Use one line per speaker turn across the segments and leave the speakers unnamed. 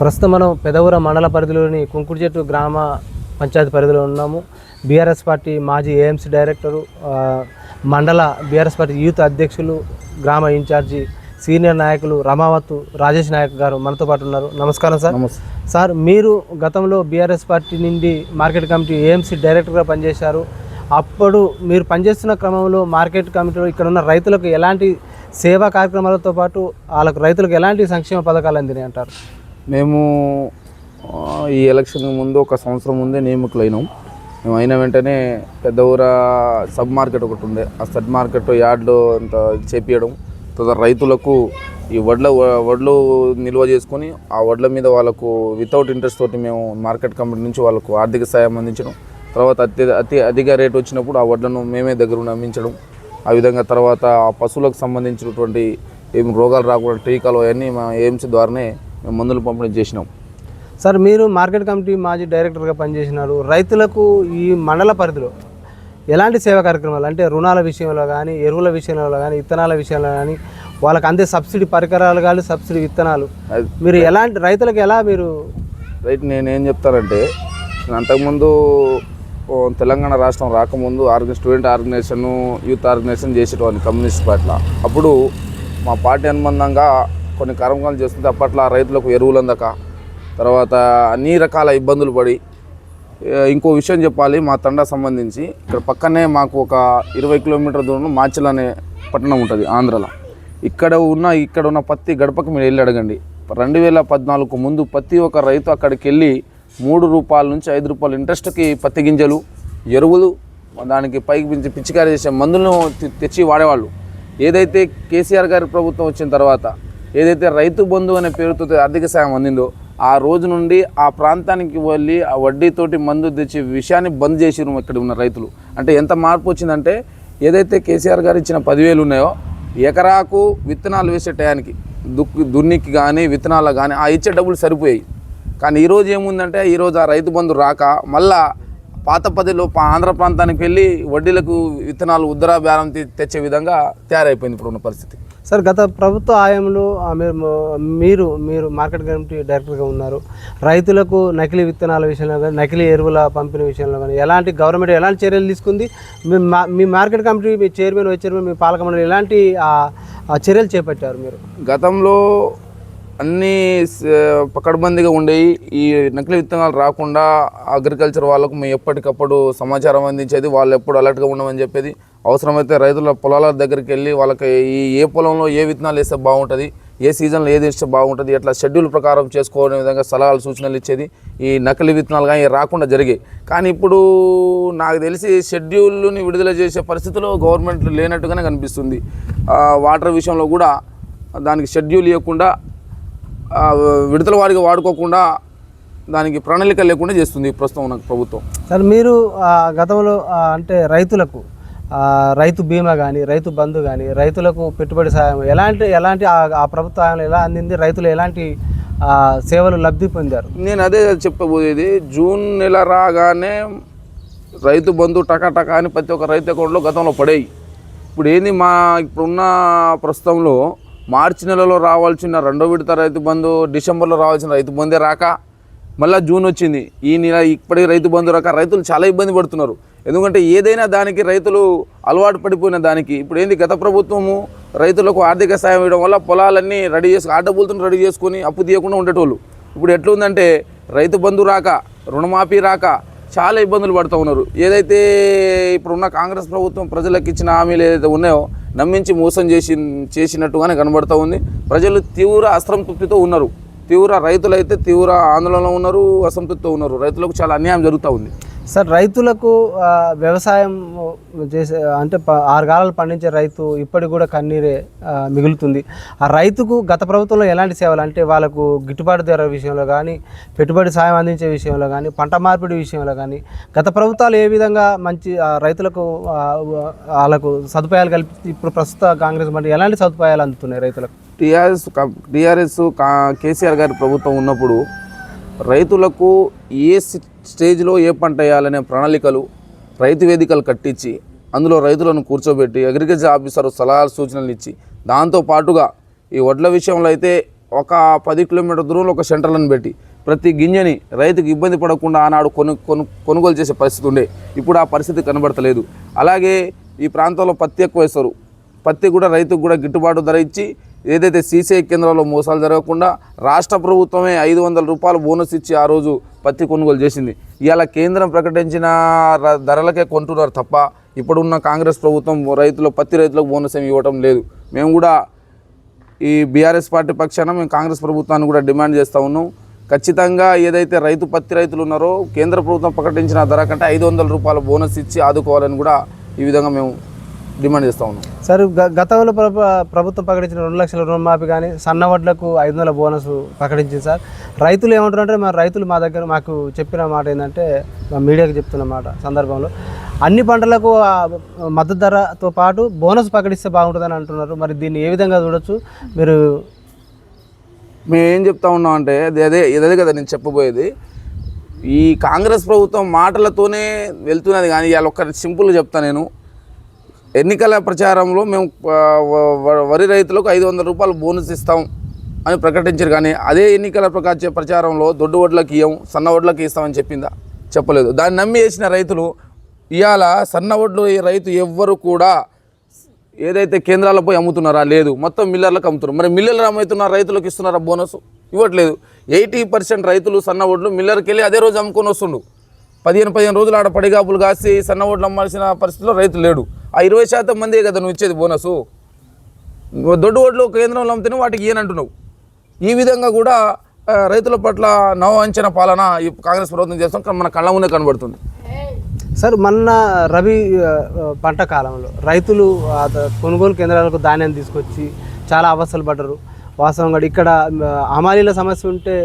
ప్రస్తుతం మనం పెదవుర మండల పరిధిలోని కుంకుడుచెట్టు గ్రామ పంచాయతీ పరిధిలో ఉన్నాము. బీఆర్ఎస్ పార్టీ మాజీ ఏఎంసీ డైరెక్టరు మండల బీఆర్ఎస్ పార్టీ యూత్ అధ్యక్షులు గ్రామ ఇన్ఛార్జి సీనియర్ నాయకులు రమావత్ రాజేష్ నాయక్ గారు మనతో పాటు ఉన్నారు. నమస్కారం సార్. సార్ మీరు గతంలో బీఆర్ఎస్ పార్టీ నుండి మార్కెట్ కమిటీ ఏఎంసీ డైరెక్టర్గా పనిచేశారు. అప్పుడు మీరు పనిచేస్తున్న క్రమంలో మార్కెట్ కమిటీలో ఇక్కడ ఉన్న రైతులకు ఎలాంటి సేవా కార్యక్రమాలతో పాటు వాళ్ళకు రైతులకు ఎలాంటి సంక్షేమ పథకాలు అందినాయి అంటారు?
మేము ఈ ఎలక్షన్ ముందు ఒక సంవత్సరం ముందే నియమితులైనాం మేము అయిన వెంటనే పెద్ద ఊర సబ్ మార్కెట్ ఒకటి ఉండే. ఆ సబ్ మార్కెట్ యార్డ్లో అంత చేపియడం తర్వాత రైతులకు ఈ వడ్ల వడ్లు నిల్వ చేసుకొని ఆ వడ్ల మీద వాళ్ళకు వితౌట్ ఇంట్రెస్ట్ తోటి మేము మార్కెట్ కంపెనీ నుంచి వాళ్ళకు ఆర్థిక సాయం అందించడం తర్వాత అతి అతి అధిక రేట్ వచ్చినప్పుడు ఆ వడ్లను మేమే దగ్గర అమ్మించడం ఆ విధంగా తర్వాత ఆ పశువులకు సంబంధించినటువంటి ఏం రోగాలు రాకుండా టీకాలు అవన్నీ మా ఎయిమ్స్ ద్వారానే మందులు పంపిణీ చేసినాం.
సార్ మీరు మార్కెట్ కమిటీ మాజీ డైరెక్టర్గా పనిచేసినారు. రైతులకు ఈ మండల పరిధిలో ఎలాంటి సేవా కార్యక్రమాలు అంటే రుణాల విషయంలో కానీ ఎరువుల విషయంలో కానీ విత్తనాల విషయంలో కానీ వాళ్ళకి అందే సబ్సిడీ పరికరాలు కానీ సబ్సిడీ విత్తనాలు. మీరు ఎలాంటి రైతులకు ఎలా మీరు
రైట్ నేను ఏం చెప్తానంటే నేను అంతకుముందు తెలంగాణ రాష్ట్రం రాకముందు ఆర్గ స్టూడెంట్ ఆర్గనైజేషన్ యూత్ ఆర్గనైజేషన్ చేసేటవాడిని కమ్యూనిస్ట్ పార్టీలో. అప్పుడు మా పార్టీ అనుబంధంగా కొన్ని కర్మకాలు చేస్తుంటే అప్పట్లో రైతులకు ఎరువులు అందక తర్వాత అన్ని రకాల ఇబ్బందులు పడి ఇంకో విషయం చెప్పాలి మా తండా సంబంధించి. ఇక్కడ పక్కనే మాకు ఒక ఇరవై కిలోమీటర్ దూరంలో మాచిల్ అనే పట్టణం ఉంటుంది ఆంధ్రలో. ఇక్కడ ఉన్న ఇక్కడ ఉన్న పత్తి గడపకు మీరు వెళ్ళి అడగండి. రెండు వేల పద్నాలుగు ముందు ప్రతి ఒక్క రైతు అక్కడికి వెళ్ళి మూడు రూపాయల నుంచి ఐదు రూపాయల ఇంట్రెస్ట్కి పత్తి గింజలు ఎరువులు దానికి పైకి పిచ్చి పిచ్చికారి చేసే మందులను తెచ్చి వాడేవాళ్ళు. ఏదైతే కేసీఆర్ గారి ప్రభుత్వం వచ్చిన తర్వాత ఏదైతే రైతు బంధు అనే పేరుతో ఆర్థిక సాయం అందిందో ఆ రోజు నుండి ఆ ప్రాంతానికి వెళ్ళి ఆ వడ్డీతోటి మందు తెచ్చి విషయాన్ని బంద్ చేసిరు ఇక్కడ ఉన్న రైతులు. అంటే ఎంత మార్పు వచ్చిందంటే ఏదైతే కేసీఆర్ గారు ఇచ్చిన పదివేలు ఉన్నాయో ఎకరాకు విత్తనాలు వేసే టయానికి దుక్కు దున్నికి కానీ విత్తనాలు కానీ ఆ ఇచ్చే డబ్బులు సరిపోయాయి. కానీ ఈరోజు ఏముందంటే ఈరోజు ఆ రైతు బంధు రాక మళ్ళా పాత పదిలో పా- ఆంధ్ర ప్రాంతానికి వెళ్ళి వడ్డీలకు విత్తనాలు ఉద్దరా బేరం తెచ్చే విధంగా తయారైపోయింది ఇప్పుడున్న పరిస్థితి.
సార్ గత ప్రభుత్వ ఆయంలో మీరు మీరు మీరు మార్కెట్ కమిటీ డైరెక్టర్గా ఉన్నారు. రైతులకు నకిలీ విత్తనాల విషయంలో కానీ నకిలీ ఎరువుల పంపిణీ విషయంలో కానీ ఎలాంటి గవర్నమెంట్ ఎలాంటి చర్యలు తీసుకుంది? మీ మా- మీ మార్కెట్ కమిటీ మీ చైర్మన్ వైస్ చైర్మన్ మీ పాలక మండలి ఎలాంటి చర్యలు చేపట్టారు మీరు?
గతంలో అన్నీ పకడ్బందీగా ఉండేవి ఈ నకిలీ విత్తనాలు రాకుండా అగ్రికల్చర్ వాళ్ళకు మేము ఎప్పటికప్పుడు సమాచారం అందించేది వాళ్ళు ఎప్పుడు అలర్ట్గా ఉండమని చెప్పేది. అవసరమైతే రైతుల పొలాల దగ్గరికి వెళ్ళి వాళ్ళకి ఈ ఏ పొలంలో ఏ విత్తనాలు వేస్తే బాగుంటుంది ఏ సీజన్లో ఏది ఇస్తే బాగుంటుంది ఎట్లా షెడ్యూల్ ప్రకారం చేసుకోవడం విధంగా సలహాలు సూచనలు ఇచ్చేది ఈ నకిలీ విత్తనాలు కానీ రాకుండా జరిగాయి కానీ ఇప్పుడు నాకు తెలిసి షెడ్యూల్ని విడుదల చేసే పరిస్థితిలో గవర్నమెంట్ లేనట్టుగానే కనిపిస్తుంది. వాటర్ విషయంలో కూడా దానికి షెడ్యూల్ ఇవ్వకుండా విడతల వారిగా వాడుకోకుండా దానికి ప్రణాళిక లేకుండా చేస్తుంది ప్రస్తుతం ఉన్న ప్రభుత్వం.
సార్ మీరు గతంలో అంటే రైతులకు రైతు బీమా కానీ రైతు బంధు కానీ రైతులకు పెట్టుబడి సాయం ఎలాంటి ఎలాంటి ఆ- ప్రభుత్వ ఎలా అందింది రైతులు ఎలాంటి సేవలు లబ్ధి పొందారు?
నేను అదే చెప్పబోయేది జూన్ నెల రాగానే రైతు బంధు టకా టకా అని ప్రతి ఒక్క రైతు అకౌంట్లో గతంలో పడేయి. ఇప్పుడు ఏంది మా ఇప్పుడున్న ప్రస్తుతంలో మార్చి నెలలో రావాల్సిన రెండో విడత రైతు బంధు డిసెంబర్లో రావాల్సిన రైతు బంధే రాక మళ్ళీ జూన్ వచ్చింది. ఈ నెల ఇప్పటికి రైతు బంధు రాక రైతులు చాలా ఇబ్బంది పడుతున్నారు. ఎందుకంటే ఏదైనా దానికి రైతులు అలవాటు పడిపోయిన దానికి ఇప్పుడు ఏంది గత ప్రభుత్వము రైతులకు ఆర్థిక సాయం ఇవ్వడం వల్ల పొలాలన్నీ రెడీ చేసుకు ఆటబుల్తుని రెడీ చేసుకొని అప్పు తీయకుండా ఉండేటోళ్ళు. ఇప్పుడు ఎట్లుందంటే రైతు బంధు రాక రుణమాఫీ రాక చాలా ఇబ్బందులు పడుతూ ఉన్నారు. ఏదైతే ఇప్పుడున్న కాంగ్రెస్ ప్రభుత్వం ప్రజలకు ఇచ్చిన హామీలు ఏదైతే ఉన్నాయో నమ్మించి మోసం చేసి చేసినట్టుగానే కనబడుతూ ఉంది. ప్రజలు తీవ్ర అసంతృప్తితో ఉన్నారు. తీవ్ర రైతులైతే తీవ్ర ఆందోళనలో ఉన్నారు అసంతృప్తితో ఉన్నారు. రైతులకు చాలా అన్యాయం జరుగుతూ ఉంది.
సార్ రైతులకు వ్యవసాయం చేసే అంటే ప- ఆరు కాలాలు పండించే రైతు ఇప్పటికి కూడా కన్నీరే మిగులుతుంది. ఆ రైతుకు గత ప్రభుత్వంలో ఎలాంటి సేవలు? అంటే వాళ్ళకు గిట్టుబాటు ధర విషయంలో కానీ పెట్టుబడి సాయం అందించే విషయంలో కానీ పంట మార్పిడి విషయంలో కానీ గత ప్రభుత్వాలు ఏ విధంగా మంచి రైతులకు వాళ్ళకు సదుపాయాలు కల్పి ఇప్పుడు ప్రస్తుత కాంగ్రెస్ పార్టీ ఎలాంటి సదుపాయాలు అందుతున్నాయి రైతులకు?
టీఆర్ఎస్ టీఆర్ఎస్ కేసీఆర్ గారి ప్రభుత్వం ఉన్నప్పుడు రైతులకు ఏ సి- స్టేజ్లో ఏ పంట వేయాలనే ప్రణాళికలు రైతు వేదికలు కట్టించి అందులో రైతులను కూర్చోబెట్టి అగ్రికల్చర్ ఆఫీసర్ సలహాలు సూచనలు ఇచ్చి దాంతో పాటుగా ఈ వడ్ల విషయంలో అయితే ఒక పది కిలోమీటర్ దూరంలో ఒక సెంటర్లను పెట్టి ప్రతి గింజని రైతుకు ఇబ్బంది పడకుండా ఆనాడు కొను కొను కొనుగోలు చేసే పరిస్థితి ఉండే. ఇప్పుడు ఆ పరిస్థితి కనబడతలేదు. అలాగే ఈ ప్రాంతంలో పత్తి ఎక్కువ వేస్తారు. పత్తి కూడా రైతుకు కూడా గిట్టుబాటు ధర ఇచ్చి ఏదైతే సీసీఐ కేంద్రాల్లో మోసాలు జరగకుండా రాష్ట్ర ప్రభుత్వమే ఐదు వందల రూపాయలు బోనస్ ఇచ్చి ఆ రోజు పత్తి కొనుగోలు చేసింది. ఇవాళ కేంద్రం ప్రకటించిన ధరలకే కొంటున్నారు తప్ప ఇప్పుడున్న కాంగ్రెస్ ప్రభుత్వం రైతులు పత్తి రైతులకు బోనస్ ఏమి ఇవ్వటం లేదు. మేము కూడా ఈ బీఆర్ఎస్ పార్టీ పక్షాన మేము కాంగ్రెస్ ప్రభుత్వాన్ని కూడా డిమాండ్ చేస్తూ ఉన్నాం. ఖచ్చితంగా ఏదైతే రైతు పత్తి రైతులు ఉన్నారో కేంద్ర ప్రభుత్వం ప్రకటించిన ధర కంటే ఐదు వందల రూపాయల బోనస్ ఇచ్చి ఆదుకోవాలని కూడా ఈ విధంగా మేము డిమాండ్ చేస్తూ ఉన్నాం.
సార్ గతంలో ప్రభు ప్రభుత్వం ప్రకటించిన రెండు లక్షల రుణమాఫీ కానీ సన్న వడ్లకు ఐదు వందల బోనస్ ప్రకటించింది సార్. రైతులు ఏమంటారంటే మా రైతులు మా దగ్గర మాకు చెప్పిన మాట ఏంటంటే మా మీడియాకి చెప్తున్న మాట సందర్భంలో అన్ని పంటలకు మద్దతు ధరతో పాటు బోనస్ ప్రకటిస్తే బాగుంటుందని అంటున్నారు. మరి దీన్ని ఏ విధంగా చూడొచ్చు? మీరు
మేము ఏం చెప్తా ఉన్నాం అంటే అదే అదే ఇదే కదా నేను చెప్పబోయేది. ఈ కాంగ్రెస్ ప్రభుత్వం మాటలతోనే వెళ్తున్నది కానీ ఇవాళ ఒక్క సింపుల్గా చెప్తా నేను. ఎన్నికల ప్రచారంలో మేము వరి రైతులకు ఐదు వందల రూపాయలు బోనస్ ఇస్తాం అని ప్రకటించారు కానీ అదే ఎన్నికల ప్రకాశ ప్రచారంలో దొడ్డు వడ్లకు ఇవ్వం సన్న వడ్లకు ఇస్తామని చెప్పిందా? చెప్పలేదు. దాన్ని నమ్మి వేసిన రైతులు ఇవాళ సన్న వడ్లు రైతు ఎవ్వరు కూడా ఏదైతే కేంద్రాల్లో పోయి అమ్ముతున్నారా? లేదు. మొత్తం మిల్లర్లకు అమ్ముతున్నారు. మరి మిల్లర్లు అమ్ముతున్న రైతులకు ఇస్తున్నారా బోనస్? ఇవ్వట్లేదు. ఎయిటీ పర్సెంట్ రైతులు సన్న వడ్లు మిల్లర్కి వెళ్ళి అదే రోజు అమ్ముకొని వస్తుండు. పదిహేను పదిహేను రోజులు ఆడ పడిగాపులు కాసి సన్న ఓట్లు అమ్మాల్సిన పరిస్థితిలో రైతు లేడు. ఆ ఇరవై శాతం మందే కదా నువ్వు ఇచ్చేది బోనసు. దొడ్డు ఓట్లు కేంద్రంలో అమ్మితేనే వాటికి ఏనంటున్నావు ఈ విధంగా కూడా రైతుల పట్ల నవ అంచన పాలన ఈ కాంగ్రెస్ ప్రభుత్వం చేస్తాం మన కళ్ళ ముందే కనబడుతుంది.
సార్ మొన్న రబీ పంట కాలంలో రైతులు కొనుగోలు కేంద్రాలకు ధాన్యం తీసుకొచ్చి చాలా అవస్థలు పడ్డరు. వాస్తవంగా ఇక్కడ అమాలీల హమాలీల సమస్య ఉంటే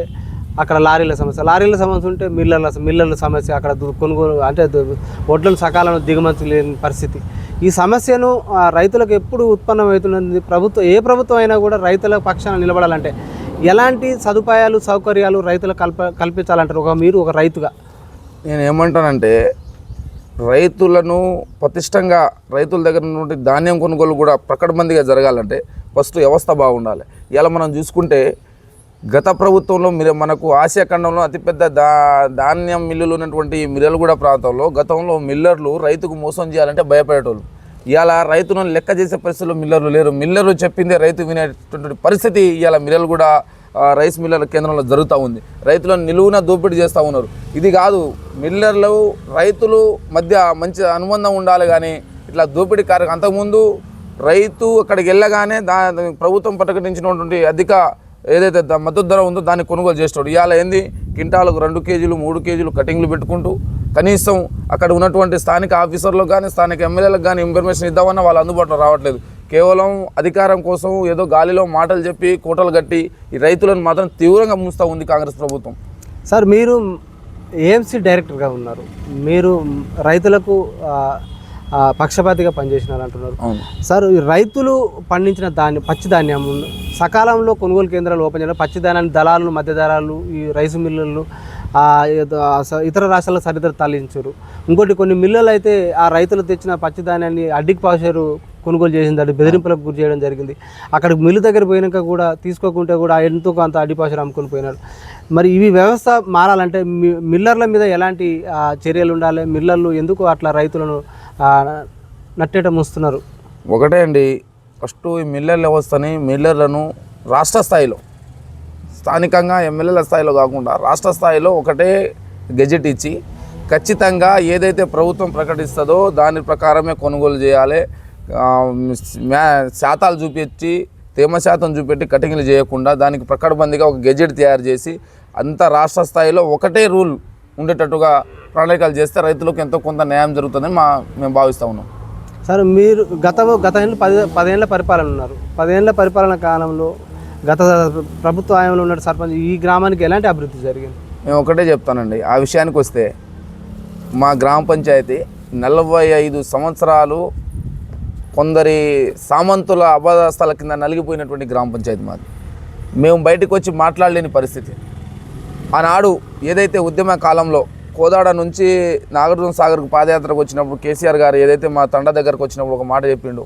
అక్కడ లారీల సమస్య. లారీల సమస్య ఉంటే మిల్లర్ల మిల్లర్ల సమస్య అక్కడ కొనుగోలు అంటే దు- వడ్లను సకాలంలో దిగుమతి లేని పరిస్థితి. ఈ సమస్యను ఆ, రైతులకు ఎప్పుడు ఉత్పన్నమవుతున్నది ప్రభుత్వం ఏ ప్రభుత్వం అయినా కూడా రైతుల పక్షాన నిలబడాలంటే ఎలాంటి సదుపాయాలు సౌకర్యాలు రైతులకు కల్ప కల్పించాలంటారు? ఒక మీరు ఒక రైతుగా.
నేను ఏమంటానంటే రైతులను పతిష్టంగా రైతుల దగ్గర నుండి ధాన్యం కొనుగోలు కూడా ప్రకటబందిగా జరగాలంటే ఫస్ట్ వ్యవస్థ బాగుండాలి. ఇలా మనం చూసుకుంటే గత ప్రభుత్వంలో మీరు మనకు ఆసియా ఖండంలో అతిపెద్ద దా ధాన్యం మిల్లులు ఉన్నటువంటి ఈ మిర్రలగూడ ప్రాంతంలో గతంలో మిల్లర్లు రైతుకు మోసం చేయాలంటే భయపడేటోళ్ళు. ఇవాళ రైతులను లెక్క చేసే పరిస్థితుల్లో మిల్లర్లు లేరు. మిల్లర్లు చెప్పిందే రైతు వినేటువంటి పరిస్థితి ఇవాళ మిల్లర్లు కూడా రైస్ మిల్లర్ల కేంద్రంలో జరుగుతూ ఉంది. రైతులను నిలువున దోపిడీ చేస్తూ ఉన్నారు. ఇది కాదు మిల్లర్లు రైతులు మధ్య మంచి అనుబంధం ఉండాలి కానీ ఇట్లా దోపిడీ కార్యక్రమం అంతకుముందు రైతు అక్కడికి వెళ్ళగానే దా ప్రభుత్వం ప్రకటించినటువంటి అధిక ఏదైతే ద- మద్దతు ధర ఉందో దాన్ని కొనుగోలు చేస్తాడు ఇవాళ ఏంది? కింటాలకు రెండు కేజీలు మూడు కేజీలు కటింగ్లు పెట్టుకుంటూ కనీసం అక్కడ ఉన్నటువంటి స్థానిక ఆఫీసర్లకు కానీ స్థానిక ఎమ్మెల్యేలకు కానీ ఇన్ఫర్మేషన్ ఇద్దామన్నా వాళ్ళు అందుబాటులో రావట్లేదు. కేవలం అధికారం కోసం ఏదో గాలిలో మాటలు చెప్పి కోటలు కట్టి ఈ రైతులను మాత్రం తీవ్రంగా ముంచుతూ ఉంది కాంగ్రెస్ ప్రభుత్వం.
సార్ మీరు ఏఎంసీ డైరెక్టర్గా ఉన్నారు. మీరు రైతులకు పక్షపాతిగా పనిచేసినారు అంటున్నారు. సార్ ఈ రైతులు పండించిన ధాన్యం పచ్చి ధాన్యం సకాలంలో కొనుగోలు కేంద్రాలు ఓపెన్ చేయడం పచ్చి ధాన్యాన్ని దళాలను మధ్య దళాలు ఈ రైసు మిల్లులు ఇతర రాష్ట్రాల సరిదర తరలించారు. ఇంకోటి కొన్ని మిల్లులు అయితే ఆ రైతులు తెచ్చిన పచ్చి ధాన్యాన్ని అడ్డికి పాసారు కొనుగోలు చేసింది అది బెదిరింపులకు గురి చేయడం జరిగింది. అక్కడికి మిల్లు దగ్గర పోయినాక కూడా తీసుకోకుంటే కూడా ఎంతో కొంత అడ్డిపాసరు అమ్ముకొని పోయినారు? మరి ఇవి వ్యవస్థ మారాలంటే మిల్లర్ల మీద ఎలాంటి చర్యలు ఉండాలి? మిల్లర్లు ఎందుకు అట్లా రైతులను నట్టేట ముస్తున్నారు.
ఒకటే అండి ఫస్ట్ ఈ మిల్లర్ వ్యవస్థని మిల్లర్లను రాష్ట్ర స్థాయిలో స్థానికంగా ఎమ్మెల్యేల స్థాయిలో కాకుండా రాష్ట్ర స్థాయిలో ఒకటే గెజెట్ ఇచ్చి ఖచ్చితంగా ఏదైతే ప్రభుత్వం ప్రకటిస్తుందో దాని ప్రకారమే కొనుగోలు చేయాలి. మ్యా- శాతాలు చూపించి తేమ శాతం చూపెట్టి కటింగ్లు చేయకుండా దానికి ప్రకటబందిగా ఒక గెజెట్ తయారు చేసి అంత రాష్ట్ర స్థాయిలో ఒకటే రూల్ ఉండేటట్టుగా ప్రణాళికలు చేస్తే రైతులకు ఎంతో కొంత న్యాయం జరుగుతుందని మా మేము భావిస్తూ ఉన్నాం.
సార్ మీరు గత గత ఏళ్ళు పది పదేళ్ళ పరిపాలన ఉన్నారు. పదేళ్ళ పరిపాలన కాలంలో గత ప్రభుత్వ హయాంలో ఉన్న సర్పంచ్ ఈ గ్రామానికి ఎలాంటి అభివృద్ధి జరిగింది?
మేము ఒకటే చెప్తానండి. ఆ విషయానికి వస్తే మా గ్రామ పంచాయతీ నలభై ఐదు సంవత్సరాలు కొందరి సామంతుల అబదాస్తాల కింద నలిగిపోయినటువంటి గ్రామ పంచాయతీ మాది. మేము బయటకు వచ్చి మాట్లాడలేని పరిస్థితి. ఆనాడు ఏదైతే ఉద్యమ కాలంలో కోదాడ నుంచి నాగార్జున సాగర్కు పాదయాత్రకు వచ్చినప్పుడు కేసీఆర్ గారు ఏదైతే మా తండ దగ్గరకు వచ్చినప్పుడు ఒక మాట చెప్పిండు.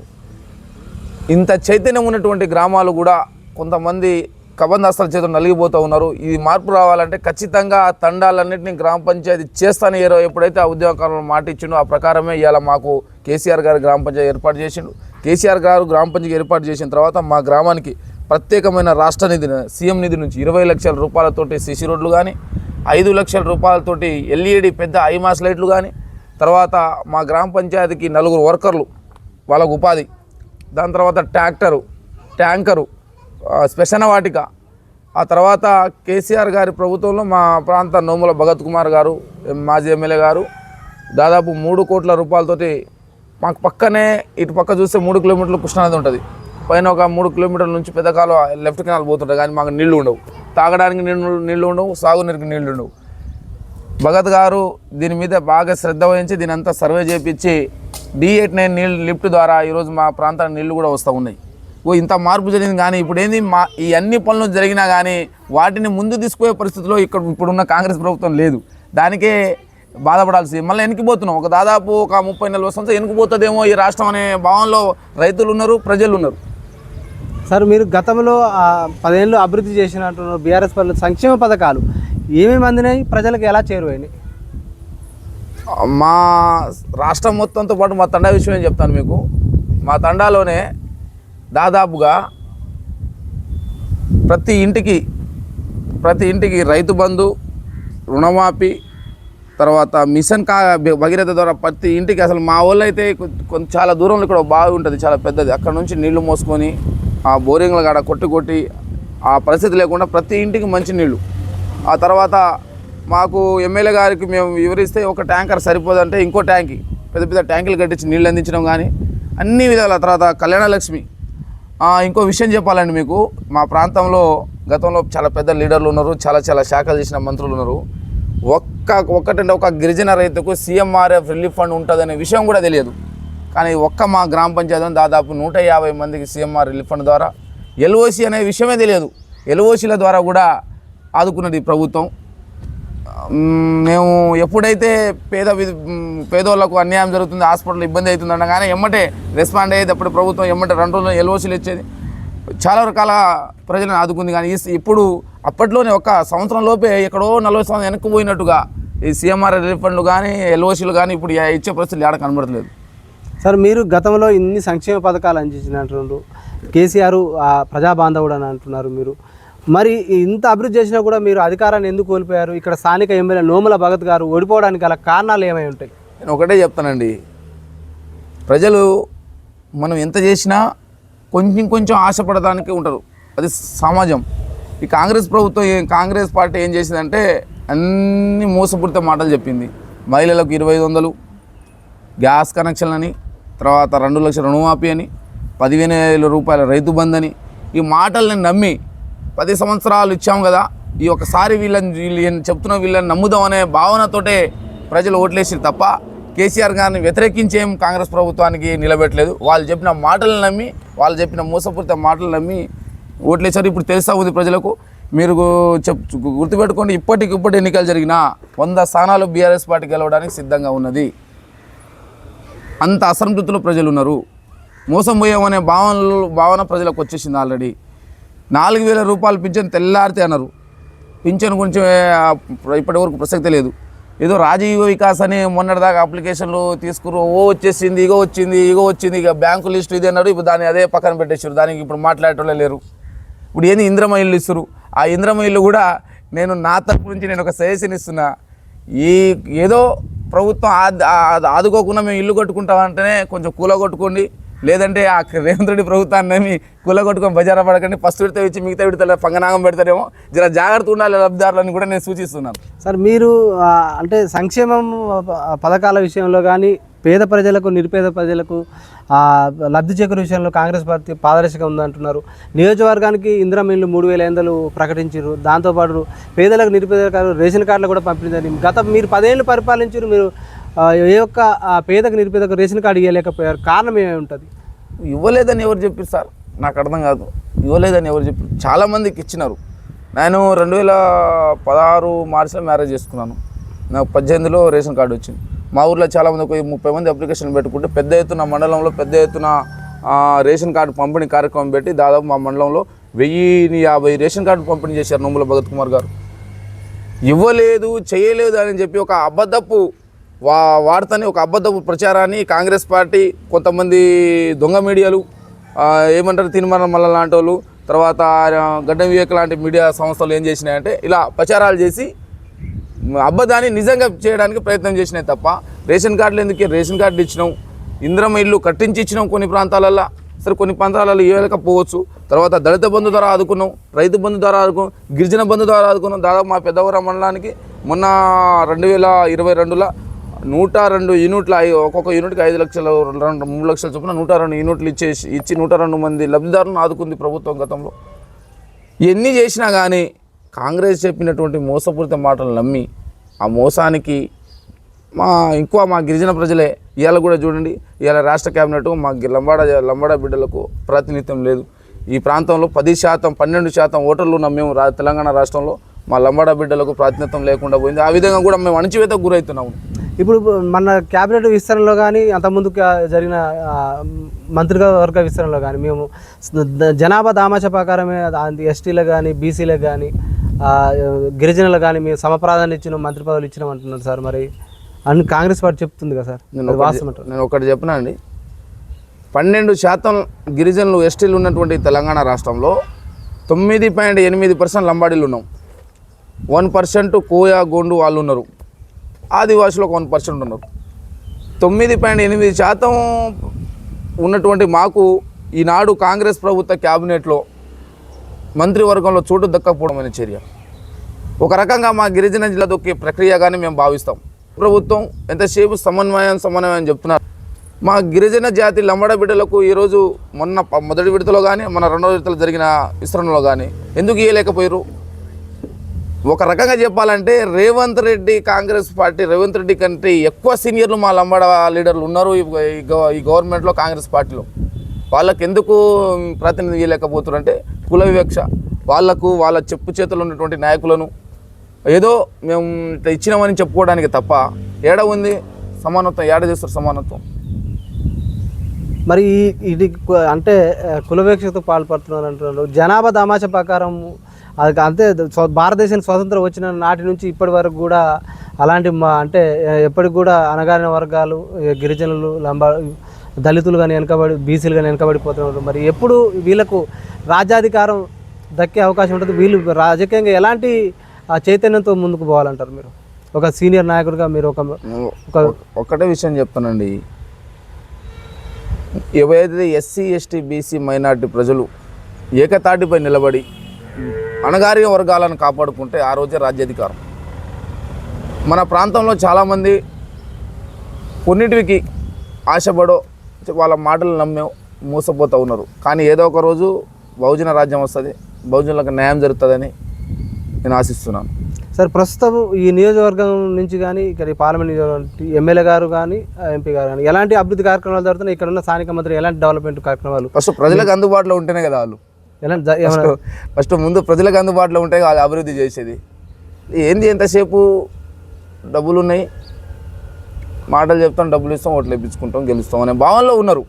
ఇంత చైతన్యం ఉన్నటువంటి గ్రామాలు కూడా కొంతమంది కబందాస్తాల చేతులు నలిగిపోతూ ఉన్నారు. ఇది మార్పు రావాలంటే ఖచ్చితంగా ఆ తండాలన్నింటినీ గ్రామ పంచాయతీ చేస్తాను ఏరో ఎప్పుడైతే ఆ ఉద్యోగకారులు మాట ఇచ్చిండో ఆ ప్రకారమే ఇవాళ మాకు కేసీఆర్ గారు గ్రామ పంచాయతీ ఏర్పాటు చేసిండు. కేసీఆర్ గారు గ్రామ పంచాయతీ ఏర్పాటు చేసిన తర్వాత మా గ్రామానికి ప్రత్యేకమైన రాష్ట్ర నిధి సీఎం నిధి నుంచి ఇరవై లక్షల రూపాయలతోటి సిసి రోడ్లు కానీ ఐదు లక్షల రూపాయలతోటి ఎల్ఈడి పెద్ద ఐమాస్ లైట్లు కానీ తర్వాత మా గ్రామ పంచాయతీకి నలుగురు వర్కర్లు వాళ్ళకు ఉపాధి దాని తర్వాత ట్రాక్టరు ట్యాంకరు స్పెషన శ్మశాన వాటిక. ఆ తర్వాత కేసీఆర్ గారి ప్రభుత్వంలో మా ప్రాంత నోముల భగత్ కుమార్ గారు ఎం- మాజీ ఎమ్మెల్యే గారు దాదాపు మూడు కోట్ల రూపాయలతోటి మాకు పక్కనే ఇటు పక్క చూస్తే మూడు కిలోమీటర్లు కృష్ణానది ఉంటుంది. పైన ఒక మూడు కిలోమీటర్ల నుంచి పెద్ద కాలువ లెఫ్ట్ కెనాల్ పోతుంటాయి. కానీ మాకు నీళ్ళు ఉండవు. తాగడానికి నీళ్ళు నీళ్ళు ఉండవు సాగునీరికి నీళ్ళు ఉండవు. భగత్ గారు దీని మీద బాగా శ్రద్ధ వహించి దీని అంతా సర్వే చేపించి డి ఎయిట్ నైన్ నీళ్ళు లిఫ్ట్ ద్వారా ఈరోజు మా ప్రాంతానికి నీళ్ళు కూడా వస్తూ ఉన్నాయి. ఓ ఇంత మార్పు జరిగింది కానీ ఇప్పుడు ఏంది మా ఈ అన్ని పనులు జరిగినా కానీ వాటిని ముందు తీసుకుపోయే పరిస్థితిలో ఇక్కడ ఇప్పుడున్న కాంగ్రెస్ ప్రభుత్వం లేదు. దానికే బాధపడాల్సి మళ్ళీ వెనుకపోతున్నాం ఒక దాదాపు ఒక ముప్పై నలభై సంవత్సరాలు వెనుకపోతుందేమో ఈ రాష్ట్రం అనే భావనలో రైతులు ఉన్నారు ప్రజలు ఉన్నారు.
సార్ మీరు గతంలో పదేళ్ళు అభివృద్ధి చేసినట్టు బీఆర్ఎస్ పనులు సంక్షేమ పథకాలు. ఏమేమి అందినాయి? ప్రజలకు ఎలా చేరువైనాయి?
మా రాష్ట్రం మొత్తంతో పాటు మా తండా విషయం ఏం చెప్తాను మీకు? మా తండాలోనే దాదాపుగా ప్రతి ఇంటికి ప్రతి ఇంటికి రైతు బంధు రుణమాఫీ తర్వాత మిషన్ కా భగీరథ ద్వారా ప్రతి ఇంటికి అసలు మా వాళ్ళు అయితే కొంచెం చాలా దూరంలో ఇక్కడ బాగుంటుంది బావి ఉంటుంది చాలా పెద్దది. అక్కడ నుంచి నీళ్ళు మోసుకొని ఆ బోరింగ్ల కాడ కొట్టి కొట్టి ఆ పరిస్థితి లేకుండా ప్రతి ఇంటికి మంచి నీళ్ళు. ఆ తర్వాత మాకు ఎమ్మెల్యే గారికి మేము వివరిస్తే ఒక ట్యాంకర్ సరిపోదంటే ఇంకో ట్యాంకి పెద్ద పెద్ద ట్యాంకులు కట్టించి నీళ్ళు అందించడం కానీ అన్ని విధాల తర్వాత కళ్యాణలక్ష్మి ఇంకో విషయం చెప్పాలండి మీకు. మా ప్రాంతంలో గతంలో చాలా పెద్ద లీడర్లు ఉన్నారు చాలా చాలా శాఖలు చేసిన మంత్రులు ఉన్నారు. ఒక్క ఒక్కటంటే ఒక గిరిజన రైతుకు సీఎంఆర్ఎఫ్ రిలీఫ్ ఫండ్ ఉంటుందనే విషయం కూడా తెలియదు. కానీ ఒక్క మా గ్రామ పంచాయతీ దాదాపు నూట యాభై మందికి సీఎంఆర్ రిలీఫ్ ఫండ్ ద్వారా ఎల్ఓసి అనే విషయమే తెలియదు. ఎల్ఓసీల ద్వారా కూడా ఆదుకున్నది ప్రభుత్వం. మేము ఎప్పుడైతే పేద పేదోళ్ళకు అన్యాయం జరుగుతుంది హాస్పిటల్ ఇబ్బంది అవుతుంది అనగానే ఎమ్మటే రెస్పాండ్ అయ్యేది అప్పుడు ప్రభుత్వం ఎమ్మటే రెండు రోజులు ఎల్ఓసీలు ఇచ్చేది. చాలా రకాల ప్రజలను ఆదుకుంది కానీ ఇప్పుడు అప్పట్లోనే ఒక సంవత్సరం లోపే ఎక్కడో నలభై సంవత్సరం వెనక్కి పోయినట్టుగా ఈ సీఎంఆర్ రిలీఫ్ ఫండ్లు కానీ ఎల్ఓసీలు కానీ ఇప్పుడు ఇచ్చే పరిస్థితులు ఆడ కనబడట్లేదు.
సార్ మీరు గతంలో ఇన్ని సంక్షేమ పథకాలు అందించినట్టు కేసీఆర్ ఆ, ప్రజాబాంధవుడు అని అంటున్నారు మీరు. మరి ఇంత అభివృద్ధి చేసినా కూడా మీరు అధికారాన్ని ఎందుకు కోల్పోయారు? ఇక్కడ స్థానిక ఎమ్మెల్యే నోముల భగత్ గారు ఓడిపోవడానికి గల కారణాలు ఏమై ఉంటాయి?
నేను ఒకటే చెప్తానండి. ప్రజలు మనం ఎంత చేసినా కొంచెం కొంచెం ఆశపడడానికి ఉంటారు. అది సమాజం. ఈ కాంగ్రెస్ ప్రభుత్వం ఏం కాంగ్రెస్ పార్టీ ఏం చేసిందంటే అన్ని మోసపూరిత మాటలు చెప్పింది. మహిళలకు ఇరవై ఐదు వందలు గ్యాస్ కనెక్షన్ అని తర్వాత రెండు లక్షల రుణమాఫీ అని పదిహేను వేల రూపాయల రైతు బంద్ అని ఈ మాటల్ని నమ్మి పది సంవత్సరాలు ఇచ్చాము కదా ఈ ఒకసారి వీళ్ళని వీళ్ళని చెప్తున్న వీళ్ళని నమ్ముదాం అనే భావనతోటే ప్రజలు ఓట్లేసి తప్ప కేసీఆర్ గారిని వ్యతిరేకించేం కాంగ్రెస్ ప్రభుత్వానికి నిలబెట్టలేదు. వాళ్ళు చెప్పిన మాటలు నమ్మి వాళ్ళు చెప్పిన మోసపూరిత మాటలు నమ్మి ఓట్లేసారు ఇప్పుడు తెలుసా ఉంది ప్రజలకు. మీరు చెప్ గుర్తుపెట్టుకోండి ఇప్పటికిప్పటి ఎన్నికలు జరిగినా వంద స్థానాలు బీఆర్ఎస్ పార్టీ గెలవడానికి సిద్ధంగా ఉన్నది. అంత అసంతృప్తులు ప్రజలు ఉన్నారు మోసం పోయామనే భావనలు భావన ప్రజలకు వచ్చేసింది ఆల్రెడీ. నాలుగు వేల రూపాయలు పింఛన్ తెల్లారితే అన్నారు. పింఛన్ గురించి ఇప్పటివరకు ఇప్పటి వరకు ప్రసక్తి లేదు. ఏదో రాజీవ వికాస్ అని మొన్నటిదాకా అప్లికేషన్లు తీసుకురు ఓ వచ్చేసింది ఇగో వచ్చింది ఇగో వచ్చింది ఇక బ్యాంకు లిస్ట్ ఇది అన్నారు ఇప్పుడు దాన్ని అదే పక్కన పెట్టేసారు దానికి ఇప్పుడు మాట్లాడేటోళ్ళే లేరు. ఇప్పుడు ఏంది ఇంద్రమ ఇస్తారు ఆ ఇంద్రమ ఇల్లు కూడా నేను నా తరపు నుంచి నేను ఒక సజెషన్ ఇస్తున్నా. ఈ ఏదో ప్రభుత్వం ఆదుకోకుండా మేము ఇల్లు కొట్టుకుంటామంటేనే కొంచెం కూలగొట్టుకోండి. లేదంటే ఆ రేవంత్ రెడ్డి ప్రభుత్వాన్ని నమ్మి కూల బజారా పడకండి. ఫస్ట్ విడత ఇచ్చి మిగతా విడతల పంగనాగం పెడతారేమో. జర జాగ్రత్త ఉండాలి లబ్ధిదారులని కూడా నేను సూచిస్తున్నాను.
సార్ మీరు అంటే సంక్షేమం పథకాల విషయంలో కానీ పేద ప్రజలకు నిరుపేద ప్రజలకు లబ్ధి చేకూరు విషయంలో కాంగ్రెస్ పార్టీ పారదర్శకంగా ఉందంటున్నారు. నియోజకవర్గానికి ఇందిరా మిల్లు మూడు వేల ఐదు ప్రకటించారు దాంతోపాటు పేదలకు నిరుపేదలకు రేషన్ కార్డులు కూడా పంపించారు గత మీరు పదేళ్ళు పరిపాలించారు మీరు ఏ ఒక్క పేదకు నిరుపేదకు రేషన్ కార్డు ఇవ్వలేకపోయారు కారణం ఏమి ఉంటుంది?
ఇవ్వలేదని ఎవరు చెప్పారు సార్? నాకు అర్థం కాదు. ఇవ్వలేదని ఎవరు చెప్పారు చాలామందికి ఇచ్చినారు. నేను రెండు వేల పదహారు మార్చిలో మ్యారేజ్ చేసుకున్నాను. నాకు పద్దెనిమిదిలో రేషన్ కార్డు వచ్చింది. మా ఊర్లో చాలామంది ఒక ముప్పై మంది అప్లికేషన్ పెట్టుకుంటే పెద్ద ఎత్తున మండలంలో పెద్ద ఎత్తున రేషన్ కార్డు పంపిణీ కార్యక్రమం పెట్టి దాదాపు మా మండలంలో వెయ్యి యాభై రేషన్ కార్డు పంపిణీ చేశారు నోముల భగత్ కుమార్ గారు. ఇవ్వలేదు చేయలేదు అని చెప్పి ఒక అబద్ధపు వా వార్తని ఒక అబద్ధపు ప్రచారాన్ని కాంగ్రెస్ పార్టీ కొంతమంది దొంగ మీడియాలు ఏమంటారు తినమన మల్ల లాంటి వాళ్ళు తర్వాత గడ్డ వివేక్ లాంటి మీడియా సంస్థలు ఏం చేసినాయంటే ఇలా ప్రచారాలు చేసి అబద్ధాన్ని నిజంగా చేయడానికి ప్రయత్నం చేసినాయి తప్ప రేషన్ కార్డులు ఎందుకు రేషన్ కార్డులు ఇచ్చినాం. ఇంద్రమ ఇల్లు కట్టించి ఇచ్చినాం కొన్ని ప్రాంతాలలో సరే కొన్ని ప్రాంతాలలో ఇవ్వలేకపోవచ్చు తర్వాత దళిత బంధు ద్వారా ఆదుకున్నాం రైతు బంధు ద్వారా ఆదుకున్నాం గిరిజన బంధు ద్వారా ఆదుకున్నాం. దాదాపు మా పెద్దవరం మండలానికి మొన్న రెండు వేల ఇరవై రెండులో నూట రెండు యూనిట్ల ఒక్కొక్క యూనిట్కి ఐదు లక్షలు రెండు మూడు లక్షల చొప్పున నూట రెండు యూనిట్లు ఇచ్చేసి ఇచ్చి నూట రెండు మంది లబ్ధిదారులను ఆదుకుంది ప్రభుత్వం గతంలో. ఎన్ని చేసినా కానీ కాంగ్రెస్ చెప్పినటువంటి మోసపూరిత మాటలు నమ్మి ఆ మోసానికి మా ఇంకో మా గిరిజన ప్రజలే ఇవాళ కూడా చూడండి ఇవాళ రాష్ట్ర క్యాబినెట్ మా లంబాడ లంబాడ బిడ్డలకు ప్రాతినిధ్యం లేదు. ఈ ప్రాంతంలో పది శాతం పన్నెండు శాతం ఓటర్లు ఉన్న మేము రా తెలంగాణ రాష్ట్రంలో మా లంబాడ బిడ్డలకు ప్రాతినిధ్యం లేకుండా పోయింది. ఆ విధంగా కూడా మేము అణచివేతకు గురవుతున్నాము
ఇప్పుడు మన క్యాబినెట్ విస్తరణలో కానీ అంతకుముందు జరిగిన మంత్రివర్గ విస్తరణలో కానీ మేము జనాభా దామాష ప్రకారమే ఎస్టీలకు కానీ బీసీలకు కానీ గిరిజనులకు కానీ మేము సమప్రాధాన్యం ఇచ్చిన మంత్రి పదవులు ఇచ్చినాం అంటున్నారు సార్. మరి అన్ని కాంగ్రెస్ పార్టీ చెప్తుంది కదా సార్.
నేను ఒకటి
వాస్తవం అంటారు.
నేను ఒకటి చెప్పనా అండి? పన్నెండు శాతం గిరిజనులు ఎస్టీలు ఉన్నటువంటి తెలంగాణ రాష్ట్రంలో తొమ్మిది పాయింట్ ఎనిమిది పర్సెంట్ లంబాడీలు ఉన్నాం. వన్ పర్సెంట్ కోయ గోండు వాళ్ళు ఉన్నారు. ఆదివాసులు ఒక వన్ పర్సెంట్ ఉన్నారు. తొమ్మిది పాయింట్ ఎనిమిది శాతం ఉన్నటువంటి మాకు ఈనాడు కాంగ్రెస్ ప్రభుత్వ క్యాబినెట్లో మంత్రివర్గంలో చోటు దక్కకపోవడం అనే చర్య. ఒక రకంగా మా గిరిజన జిల్లా దొక్కే ప్రక్రియగానే మేము భావిస్తాం. ప్రభుత్వం ఎంతసేపు సమన్వయం సమన్వయం చెప్తున్నారు. మా గిరిజన జాతి లంబడ బిడ్డలకు ఈరోజు మొన్న మొదటి విడతలో కానీ మన రెండో విడతలో జరిగిన విస్తరణలో కానీ ఎందుకు ఇవ్వలేకపోయారు ఒక రకంగా చెప్పాలంటే రేవంత్ రెడ్డి కాంగ్రెస్ పార్టీ రేవంత్ రెడ్డి కంటే ఎక్కువ సీనియర్లు మా లంబాడ లీడర్లు ఉన్నారు ఈ గవ- ఈ గవర్నమెంట్లో కాంగ్రెస్ పార్టీలో. వాళ్ళకి ఎందుకు ప్రాతినిధ్యం ఇవ్వలేకపోతున్నారు అంటే కుల వివక్ష. వాళ్ళకు వాళ్ళ చెప్పు చేతులు ఉన్నటువంటి నాయకులను ఏదో మేము ఇట్లా ఇచ్చినామని చెప్పుకోవడానికి తప్ప ఏడ ఉంది? సమానత్వం ఏడ చేస్తారు సమానత్వం?
మరి ఇది అంటే కులవేక్షతో పాల్పడుతున్నారు అంటున్నారు. జనాభా దామాష ప్రకారం అది అంతే భారతదేశానికి స్వతంత్రం వచ్చిన నాటి నుంచి ఇప్పటి వరకు కూడా అలాంటి మా అంటే ఎప్పటికి కూడా అనగారిన వర్గాలు గిరిజనులు లంబా దళితులు కానీ వెనకబడి బీసీలు కానీ వెనకబడిపోతున్నారు. మరి ఎప్పుడు వీళ్ళకు రాజ్యాధికారం దక్కే అవకాశం ఉంటుంది. వీళ్ళు రాజకీయంగా ఎలాంటి చైతన్యంతో ముందుకు పోవాలంటారు మీరు? ఒక సీనియర్ నాయకుడిగా మీరు ఒక ఒక
ఒక్కటే విషయం చెప్తానండి. ఏవైతే ఎస్సీ ఎస్టీ బీసీ మైనార్టీ ప్రజలు ఏకతాటిపై నిలబడి అణగారిన వర్గాలను కాపాడుకుంటే ఆ రోజే రాజ్యాధికారం. మన ప్రాంతంలో చాలామంది కొన్నిటికి ఆశపడో వాళ్ళ మాటలు నమ్మే మోసపోతూ ఉన్నారు. కానీ ఏదో ఒక రోజు బహుజన రాజ్యం వస్తుంది బహుజనులకు న్యాయం జరుగుతుందని నేను ఆశిస్తున్నాను.
సార్ ప్రస్తుతం ఈ నియోజకవర్గం నుంచి కానీ ఇక్కడ ఈ పార్లమెంట్ నియోజకవర్గం ఎమ్మెల్యే గారు కానీ ఎంపీ గారు కానీ ఎలాంటి అభివృద్ధి కార్యక్రమాలు జరుగుతున్నాయి? ఇక్కడ ఉన్న స్థానిక మంత్రి ఎలాంటి డెవలప్మెంట్ కార్యక్రమాలు?
ఫస్ట్ ప్రజలకు అందుబాటులో ఉంటేనే కదా వాళ్ళు. ఫస్ట్ ముందు ప్రజలకు అందుబాటులో ఉంటే అది అభివృద్ధి చేసేది. ఏంది ఎంతసేపు డబ్బులు ఉన్నాయి మాటలు చెప్తాం డబ్బులు ఇస్తాం ఓట్లు ఇప్పించుకుంటాం గెలుస్తాం అనే భావనలో ఉన్నారు.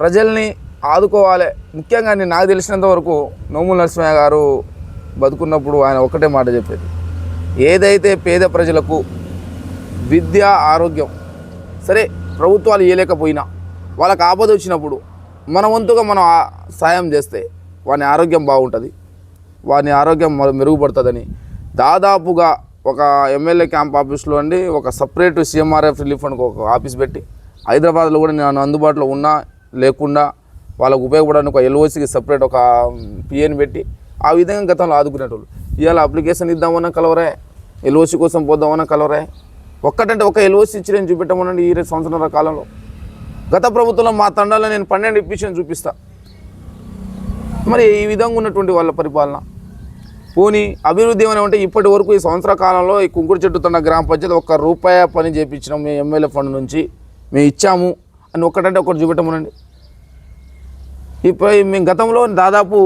ప్రజల్ని ఆదుకోవాలి. ముఖ్యంగా నేను నాకు తెలిసినంత వరకు నోముల నరసింహ గారు బతుకున్నప్పుడు ఆయన ఒక్కటే మాట చెప్పేది. ఏదైతే పేద ప్రజలకు విద్య ఆరోగ్యం సరే ప్రభుత్వాలు ఇవ్వలేకపోయినా వాళ్ళకి ఆపద వచ్చినప్పుడు మన వంతుగా మనం సాయం చేస్తే వాని ఆరోగ్యం బాగుంటుంది. వాని ఆరోగ్యం మెరుగుపడుతుందని. దాదాపుగా ఒక ఎమ్మెల్యే క్యాంప్ ఆఫీస్లో అండి ఒక సపరేట్ సీఎంఆర్ఎఫ్ రిలీఫ్ ఫండ్ ఒక ఆఫీస్ పెట్టి హైదరాబాద్లో కూడా నేను అందుబాటులో ఉన్నా లేకుండా వాళ్ళకు ఉపయోగపడడానికి ఒక ఎల్ఓసికి సపరేట్ ఒక పిఎని పెట్టి ఆ విధంగా గతంలో ఆదుకునేటోళ్ళు. ఇవాళ అప్లికేషన్ ఇద్దామన్నా కలవరే ఎల్ఓసి కోసం పోద్దామన్నా కలవరే ఒక్కటంటే ఒక ఎల్ఓసి ఇచ్చి నేను చూపెట్టమనండి ఈ సంవత్సరాల కాలంలో. గత ప్రభుత్వంలో మా తండాలో నేను పన్నెండు ఇప్పించి చూపిస్తా. మరి ఈ విధంగా ఉన్నటువంటి వాళ్ళ పరిపాలన. పోనీ అభివృద్ధి ఏమైనా ఉంటే ఇప్పటి వరకు ఈ సంవత్సర కాలంలో ఈ కుంకుడు చెట్టు గ్రామ పంచాయతీ ఒక్క రూపాయి పని చేయించినాం మీ ఎమ్మెల్యే ఫండ్ నుంచి మేము ఇచ్చాము అని ఒక్కటంటే ఒకటి చూపెట్టమనండి. ఇప్పుడు మేము గతంలో దాదాపు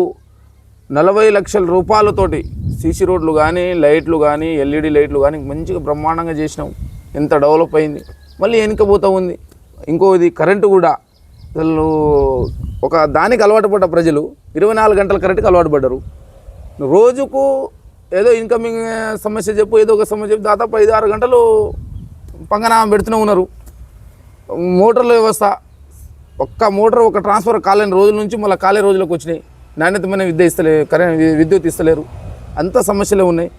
నలభై లక్షల రూపాయలతోటి సీసీ రోడ్లు కానీ లైట్లు కానీ ఎల్ఈడి లైట్లు కానీ మంచిగా బ్రహ్మాండంగా చేసినాం. ఎంత డెవలప్ అయింది. మళ్ళీ వెనుకపోతూ ఉంది. ఇంకోది కరెంటు కూడా అసలు ఒక దానికి అలవాటు పడ్డ ప్రజలు ఇరవై నాలుగు గంటల కరెక్ట్గా అలవాటు పడ్డారు. రోజుకు ఏదో ఇన్కమింగ్ సమస్య చెప్పు ఏదో ఒక సమస్య చెప్పు దాదాపు ఐదు ఆరు గంటలు పంగనామం పెడుతూనే ఉన్నారు. మోటార్ల వ్యవస్థ ఒక్క మోటార్ ఒక ట్రాన్స్ఫర్ కాలేని రోజుల నుంచి మళ్ళీ కాలే రోజులకు వచ్చినాయి. నాణ్యతమైన విద్య ఇస్తలే కరెంట్ విద్యుత్ ఇస్తలేరు. అంత సమస్యలే ఉన్నాయి.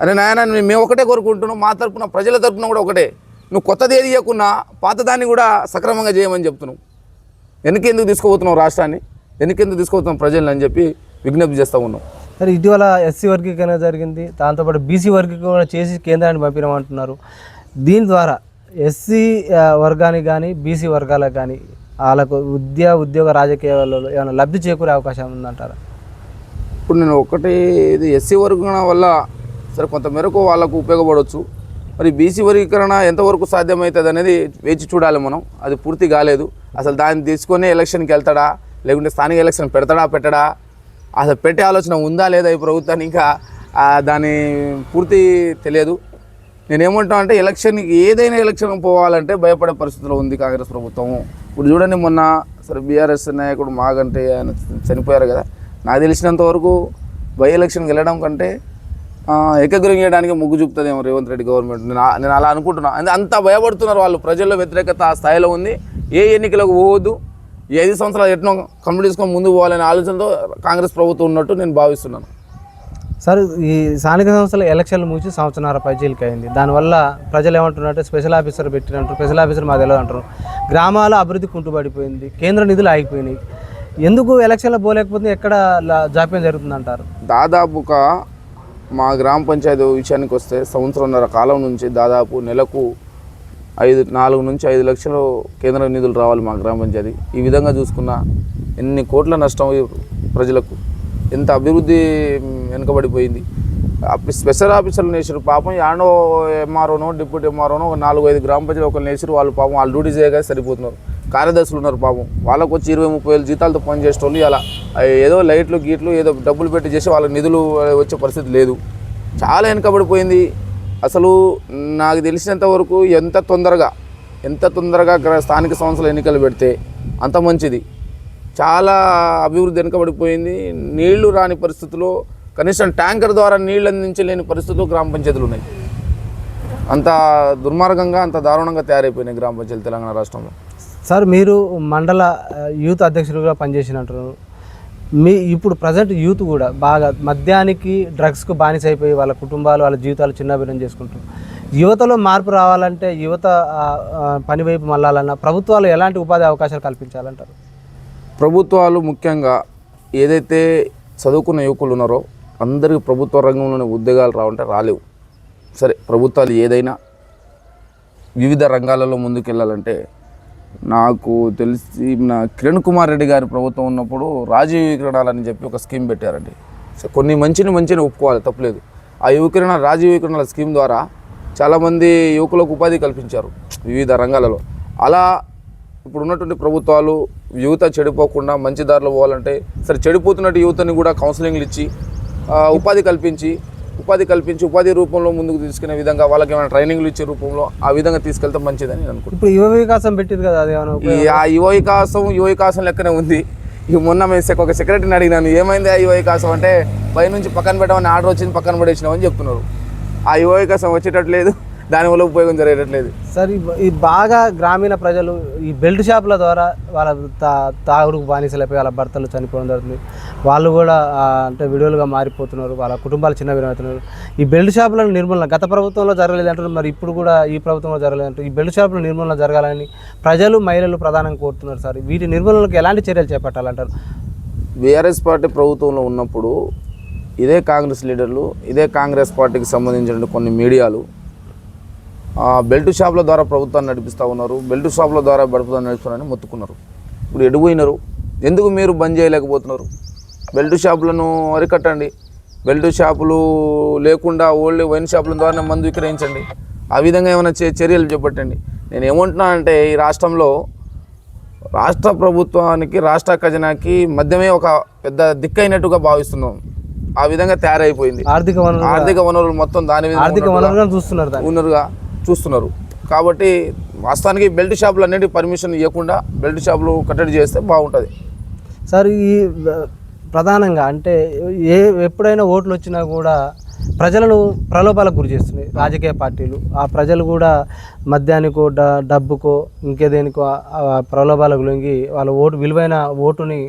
అరే నాయన మేము ఒకటే కోరుకుంటున్నాం మా తరపున ప్రజల తరపున కూడా ఒకటే. నువ్వు కొత్తది ఏది ఇవ్వకున్నా పాతదాన్ని కూడా సక్రమంగా చేయమని చెప్తున్నావు. వెనకెందుకు తీసుకుపోతున్నావు రాష్ట్రాన్ని? వెనకెందుకు తీసుకుపోతున్నాం ప్రజల్ని అని చెప్పి విజ్ఞప్తి చేస్తూ ఉన్నాం.
సరే ఇటీవల ఎస్సీ వర్గీకరణ జరిగింది. దాంతోపాటు బీసీ వర్గీకరణ చేసి కేంద్రాన్ని పంపినామంటున్నారు. దీని ద్వారా ఎస్సీ వర్గానికి కానీ బీసీ వర్గాలకు కానీ వాళ్ళకు విద్య ఉద్యోగ రాజకీయాలలో ఏమైనా లబ్ధి చేకూరే అవకాశం ఉందంటారా?
ఇప్పుడు నేను ఒకటి ఇది ఎస్సీ వర్గీకరణ వల్ల సరే కొంత మేరకు వాళ్ళకు ఉపయోగపడవచ్చు మరి బీసీ వర్గీకరణ ఎంతవరకు సాధ్యమవుతుంది అనేది వేచి చూడాలి మనం. అది పూర్తి కాలేదు. అసలు దాన్ని తీసుకొని ఎలక్షన్కి వెళ్తాడా? లేకుంటే స్థానిక ఎలక్షన్ పెడతాడా పెట్టడా? అసలు పెట్టే ఆలోచన ఉందా లేదా ఈ ప్రభుత్వానికి? ఇంకా దాని పూర్తి తెలియదు. నేనేమంటాను అంటే ఎలక్షన్కి ఏదైనా ఎలక్షన్ పోవాలంటే భయపడే పరిస్థితిలో ఉంది కాంగ్రెస్ ప్రభుత్వం. ఇప్పుడు చూడండి మొన్న సరే బీఆర్ఎస్ నాయకుడు మాగంటే ఆయన చనిపోయారు కదా. నాకు తెలిసినంత వరకు బై ఎలక్షన్కి వెళ్ళడం కంటే ఆ, చేయడానికి మొగ్గు చూపుతుందేమో రేవంత్ రెడ్డి గవర్నమెంట్. నేను నేను అలా అనుకుంటున్నాను అంటే అంత భయపడుతున్నారు వాళ్ళు. ప్రజల్లో వ్యతిరేకత ఆ స్థాయిలో ఉంది. ఏ ఎన్నికలకు పోవద్దు ఈ ఐదు సంవత్సరాలు ఎట్నో కంప్లీట్ చేసుకొని ముందుకు పోవాలనే ఆలోచనతో కాంగ్రెస్ ప్రభుత్వం ఉన్నట్టు నేను భావిస్తున్నాను.
సార్ ఈ స్థానిక సంస్థల ఎలక్షన్లు ముగిసి సంవత్సరాల పైచీలకి అయింది. దానివల్ల ప్రజలు ఏమంటున్నారంటే స్పెషల్ ఆఫీసర్ పెట్టినట్టు స్పెషల్ ఆఫీసర్ మాకు తెలియదు అంటారు. గ్రామాల అభివృద్ధి కుంటుపడిపోయింది కేంద్ర నిధులు ఆగిపోయినాయి. ఎందుకు ఎలక్షన్లో పోలేకపోతే ఎక్కడ జాప్యం జరుగుతుంది అంటారు
దాదాపుగా మా గ్రామ పంచాయతీ విషయానికి వస్తే సంవత్సరంన్నర కాలం నుంచి దాదాపు నెలకు ఐదు నాలుగు నుంచి ఐదు లక్షలు కేంద్ర నిధులు రావాలి మా గ్రామ పంచాయతీ. ఈ విధంగా చూసుకున్న ఎన్ని కోట్ల నష్టం ప్రజలకు? ఎంత అభివృద్ధి వెనుకబడిపోయింది? స్పెషల్ ఆఫీసర్లు నేసారు పాపం యాడో ఎంఆర్ఓనో డిప్యూటీ ఎంఆర్ఓనో ఒక నాలుగు ఐదు గ్రామ పంచాయతీ ఒకరు నేసారు వాళ్ళు పాపం వాళ్ళు డ్యూటీ చేయగా సరిపోతున్నారు. కార్యదర్శులు ఉన్నారు పాపం. వాళ్ళకు వచ్చి ఇరవై ముప్పై వేలు జీతాలతో పని చేసేటోళ్ళు అలా ఏదో లైట్లు గీట్లు ఏదో డబ్బులు పెట్టి చేసి వాళ్ళకి నిధులు వచ్చే పరిస్థితి లేదు. చాలా వెనుకబడిపోయింది. అసలు నాకు తెలిసినంత వరకు ఎంత తొందరగా ఎంత తొందరగా స్థానిక సంస్థల ఎన్నికలు పెడితే అంత మంచిది. చాలా అభివృద్ధి వెనుకబడిపోయింది. నీళ్ళు రాని పరిస్థితుల్లో కనీసం ట్యాంకర్ ద్వారా నీళ్ళు అందించలేని పరిస్థితులు గ్రామ పంచాయతీలు ఉన్నాయి. అంత దుర్మార్గంగా అంత దారుణంగా తయారైపోయినాయి గ్రామ పంచాయతీ తెలంగాణ రాష్ట్రంలో.
సార్ మీరు మండల యూత్ అధ్యక్షులుగా పనిచేసినట్టు మీ ఇప్పుడు ప్రజెంట్ యూత్ కూడా బాగా మద్యానికి డ్రగ్స్కు బానిస అయిపోయి వాళ్ళ కుటుంబాలు వాళ్ళ జీవితాలు చిన్నభిన్నం చేసుకుంటారు యువతలో మార్పు రావాలంటే యువత పని వైపు మళ్ళాలన్నా ప్రభుత్వాలు ఎలాంటి ఉపాధి అవకాశాలు కల్పించాలంటారు?
ప్రభుత్వాలు ముఖ్యంగా ఏదైతే చదువుకున్న యువకులు ఉన్నారో అందరికీ ప్రభుత్వ రంగంలోనే ఉద్యోగాలు రావంటే రాలేవు. సరే ప్రభుత్వాలు ఏదైనా వివిధ రంగాలలో ముందుకెళ్ళాలంటే నాకు తెలిసి నా కిరణ్ కుమార్ రెడ్డి గారి ప్రభుత్వం ఉన్నప్పుడు రాజీవ్ వికరణాలని చెప్పి ఒక స్కీమ్ పెట్టారండి. కొన్ని మంచిని మంచిని ఒప్పుకోవాలి తప్పలేదు. ఆ యువకిరణ రాజీవ్ వికరణాల స్కీమ్ ద్వారా చాలామంది యువకులకు ఉపాధి కల్పించారు వివిధ రంగాలలో. అలా ఇప్పుడు ఉన్నటువంటి ప్రభుత్వాలు యువత చెడిపోకుండా మంచి దారిలో పోవాలంటే సరే చెడిపోతున్నట్టు యువతని కూడా కౌన్సిలింగ్లు ఇచ్చి ఉపాధి కల్పించి ఉపాధి కల్పించి ఉపాధి రూపంలో ముందుకు తీసుకునే విధంగా వాళ్ళకి ఏమైనా ట్రైనింగ్లు ఇచ్చే రూపంలో ఆ విధంగా తీసుకెళ్తే మంచిదని నేను అనుకుంటున్నాను.
ఇప్పుడు యువ వికాసం పెట్టింది కదా అది
ఆ యువ వికాసం యువ వికాసం లెక్కనే ఉంది. ఇక మొన్న మేము ఒక సెక్రటరీని అడిగినాను ఏమైంది ఆ యువ వికాసం అంటే పైనుంచి పక్కన పెట్టమని ఆర్డర్ వచ్చింది పక్కన పడేసినామని చెప్తున్నారు. ఆ యువ వికాసం వచ్చేటట్లేదు దానివల్ల ఉపయోగం జరగట్లేదు.
సార్ ఈ- బాగా గ్రామీణ ప్రజలు ఈ బెల్ట్ షాపుల ద్వారా వాళ్ళ తా తాగుడుకు బానిసలైపోయి వాళ్ళ భర్తలు చనిపోవడం జరుగుతుంది. వాళ్ళు కూడా అంటే విడుదలుగా మారిపోతున్నారు. వాళ్ళ కుటుంబాలు చిన్న అవుతున్నారు. ఈ బెల్ట్ షాపుల నిర్మూలన గత ప్రభుత్వంలో జరగలేదు అంటారు మరి ఇప్పుడు కూడా ఈ ప్రభుత్వంలో జరగలేదు అంటారు ఈ బెల్ట్ షాపుల నిర్మూలన జరగాలని ప్రజలు మహిళలు ప్రధానంగా కోరుతున్నారు సార్. వీటి నిర్మూలనకు ఎలాంటి చర్యలు చేపట్టాలంటారు?
బీఆర్ఎస్ పార్టీ ప్రభుత్వంలో ఉన్నప్పుడు ఇదే కాంగ్రెస్ లీడర్లు ఇదే కాంగ్రెస్ పార్టీకి సంబంధించిన కొన్ని మీడియాలు బెల్ట్ షాపుల ద్వారా ప్రభుత్వాన్ని నడిపిస్తూ ఉన్నారు. బెల్ట్ షాపుల ద్వారా ప్రభుత్వాన్ని నడుపుతున్నారని మొత్తుకున్నారు. ఇప్పుడు ఎడిపోయినారు ఎందుకు మీరు బంద్ చేయలేకపోతున్నారు? బెల్ట్ షాపులను అరికట్టండి. బెల్ట్ షాపులు లేకుండా ఓన్లీ వైన్ షాపుల ద్వారా మందు విక్రయించండి. ఆ విధంగా ఏమైనా చే- చర్యలు చేపట్టండి. నేను ఏమంటున్నానంటే ఈ రాష్ట్రంలో రాష్ట్ర ప్రభుత్వానికి రాష్ట్ర ఖజనాకి మధ్యమే ఒక పెద్ద దిక్కైనట్టుగా భావిస్తున్నాం. ఆ విధంగా తయారైపోయింది.
ఆర్థిక వనరులు
ఆర్థిక వనరులు మొత్తం దాని మీద
ఆర్థిక వనరులను చూస్తున్నారు
ఉన్నరుగా చూస్తున్నారు. కాబట్టి వాస్తవానికి బెల్ట్ షాపులు అనేవి పర్మిషన్ ఇవ్వకుండా బెల్ట్ షాపులు కట్టడి చేస్తే బాగుంటుంది.
సార్ ఈ ప్రధానంగా అంటే ఏ ఎప్పుడైనా ఓట్లు వచ్చినా కూడా ప్రజలను ప్రలోభాలకు గురి చేస్తున్నాయి. రాజకీయ పార్టీలు ఆ ప్రజలు కూడా మద్యానికో డ డబ్బుకో ఇంకేదేనికో ప్రలోభాలకు లొంగి వాళ్ళ ఓటు విలువైన ఓటుని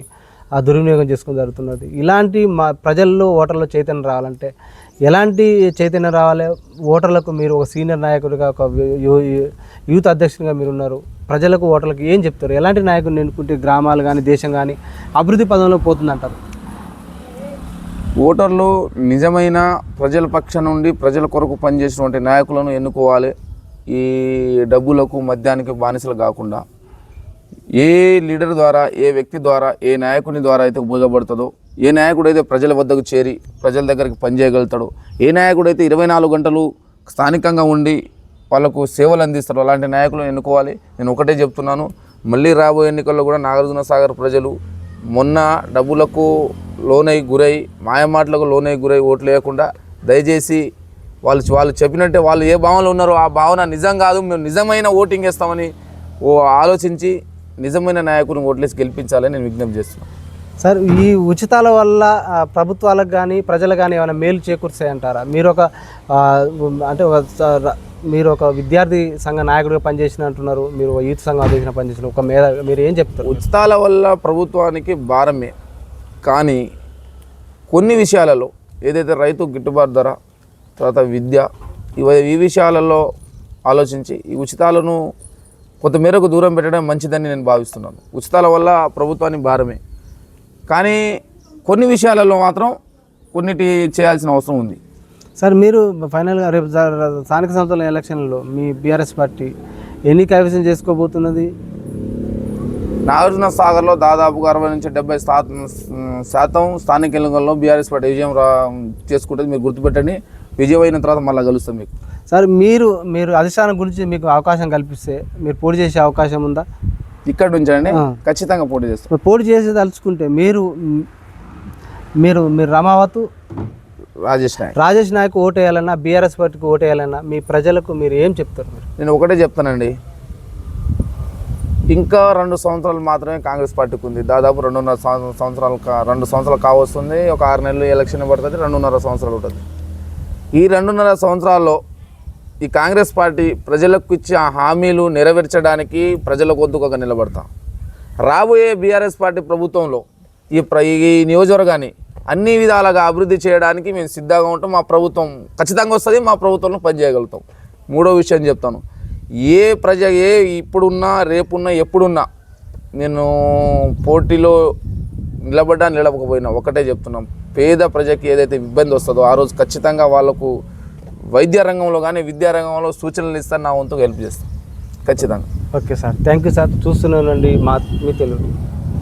ఆ దుర్వినియోగం చేసుకుని జరుగుతున్నది. ఇలాంటి మా ప్రజల్లో ఓటర్లో చైతన్యం రావాలంటే ఎలాంటి చైతన్యం రావాలి? ఓటర్లకు మీరు ఒక సీనియర్ నాయకుడిగా ఒక యూ- యూత్ అధ్యక్షునిగా మీరు ఉన్నారు. ప్రజలకు ఓటర్లకు ఏం చెప్తారు? ఎలాంటి నాయకుడిని ఎన్నుకుంటే గ్రామాలు కానీ దేశం కానీ అభివృద్ధి పదంలో పోతుందంటారు?
ఓటర్లు నిజమైన ప్రజల పక్షం నుండి ప్రజల కొరకు పనిచేసినటువంటి నాయకులను ఎన్నుకోవాలి. ఈ డబ్బులకు మద్యానికి బానిసలు కాకుండా ఏ లీడర్ ద్వారా ఏ వ్యక్తి ద్వారా ఏ నాయకుని ద్వారా అయితే ఉపయోగపడుతుందో ఏ నాయకుడు అయితే ప్రజల వద్దకు చేరి ప్రజల దగ్గరికి పనిచేయగలుగుతాడు ఏ నాయకుడు అయితే ఇరవై నాలుగు గంటలు స్థానికంగా ఉండి వాళ్ళకు సేవలు అందిస్తాడు అలాంటి నాయకులను ఎన్నుకోవాలి. నేను ఒకటే చెప్తున్నాను. మళ్ళీ రాబోయే ఎన్నికల్లో కూడా నాగార్జున సాగర్ ప్రజలు మొన్న డబ్బులకు లోనై గురై మాయమాటలకు లోనై గురై ఓట్లు వేయకుండా దయచేసి వాళ్ళు వాళ్ళు చెప్పినట్టే వాళ్ళు ఏ భావనలో ఉన్నారో ఆ భావన నిజం కాదు. మేము నిజమైన ఓటింగ్ వేస్తామని ఓ ఆలోచించి నిజమైన నాయకుని ఓట్లేసి గెలిపించాలని నేను విజ్ఞప్తి చేస్తున్నాను.
సార్ ఈ ఉచితాల వల్ల ప్రభుత్వాలకు కానీ ప్రజలకు కానీ ఏమైనా మేలు చేకూరుస్తాయంటారా? మీరు ఒక అంటే ఒక మీరు ఒక విద్యార్థి సంఘ నాయకుడిగా పనిచేసిన అంటున్నారు. మీరు యూత్ సంఘం అధ్యక్షున పనిచేసిన ఒక మేధ మీరు ఏం చెప్తారు?
ఉచితాల వల్ల ప్రభుత్వానికి భారమే. కానీ కొన్ని విషయాలలో ఏదైతే రైతు గిట్టుబాటు ధర తర్వాత విద్య ఇవ ఈ విషయాలలో ఆలోచించి ఈ ఉచితాలను కొంతమేరకు దూరం పెట్టడం మంచిదని నేను భావిస్తున్నాను. ఉచితాల వల్ల ప్రభుత్వానికి భారమే. కానీ కొన్ని విషయాలలో మాత్రం కొన్నిటి చేయాల్సిన అవసరం ఉంది.
సార్ మీరు ఫైనల్గా రేపు స్థానిక సంస్థల ఎలక్షన్లో మీ బీఆర్ఎస్ పార్టీ ఎన్ని కైవసం చేసుకోబోతున్నది?
నాగార్జున సాగర్లో దాదాపుగా అరవై నుంచి డెబ్బై శాతం శాతం స్థానిక ఎన్నికల్లో బీఆర్ఎస్ పార్టీ విజయం రా చేసుకుంటుంది. మీరు గుర్తుపెట్టండి. విజయం అయిన తర్వాత మళ్ళీ కలుస్తాం మీకు.
సార్ మీరు మీరు అధిష్టానం గురించి మీకు అవకాశం కల్పిస్తే మీరు పోటీ చేసే అవకాశం ఉందా?
ఇక్కడ నుంచి అండి. ఖచ్చితంగా పోటీ చేస్తాం.
పోటీ చేసి తలుచుకుంటే మీరు మీరు మీరు రమావతు
రాజేష్ నాయక్.
రాజేష్ నాయక్ ఓటేయాలన్నా బీఆర్ఎస్ పార్టీకి ఓటేయాలన్నా మీ ప్రజలకు మీరు ఏం చెప్తారు మీరు?
నేను ఒకటే చెప్తానండి. ఇంకా రెండు సంవత్సరాలు మాత్రమే కాంగ్రెస్ పార్టీకి ఉంది. దాదాపు రెండున్నర సంవ- సంవత్సరాలు రెండు సంవత్సరాలు కావస్తుంది. ఒక ఆరు నెలలు ఎలక్షన్ పడుతుంది రెండున్నర సంవత్సరాలు ఉంటుంది. ఈ రెండున్నర సంవత్సరాల్లో ఈ కాంగ్రెస్ పార్టీ ప్రజలకు ఇచ్చే ఆ హామీలు నెరవేర్చడానికి ప్రజల గొంతుకగా నిలబడతాం. రాబోయే బీఆర్ఎస్ పార్టీ ప్రభుత్వంలో ఈ ప్ర ఈ నియోజకవర్గాన్ని అన్ని విధాలుగా అభివృద్ధి చేయడానికి మేము సిద్ధంగా ఉంటాం. మా ప్రభుత్వం ఖచ్చితంగా వస్తుంది మా ప్రభుత్వంలో పనిచేయగలుగుతాం. మూడో విషయం చెప్తాను. ఏ ప్రజ ఏ ఇప్పుడున్నా రేపున్నా ఎప్పుడున్నా నేను పోటీలో నిలబడ్డా నిలబకపోయినా ఒకటే చెప్తున్నాం. పేద ప్రజకి ఏదైతే ఇబ్బంది వస్తుందో ఆ రోజు ఖచ్చితంగా వాళ్ళకు వైద్య రంగంలో కానీ విద్యారంగంలో సూచనలు ఇస్తాను నా వంతుగా హెల్ప్ చేస్తాను. ఖచ్చితంగా.
Okay sir. Thank you sir. చూస్తున్నానండి మా మీ తెలుగు.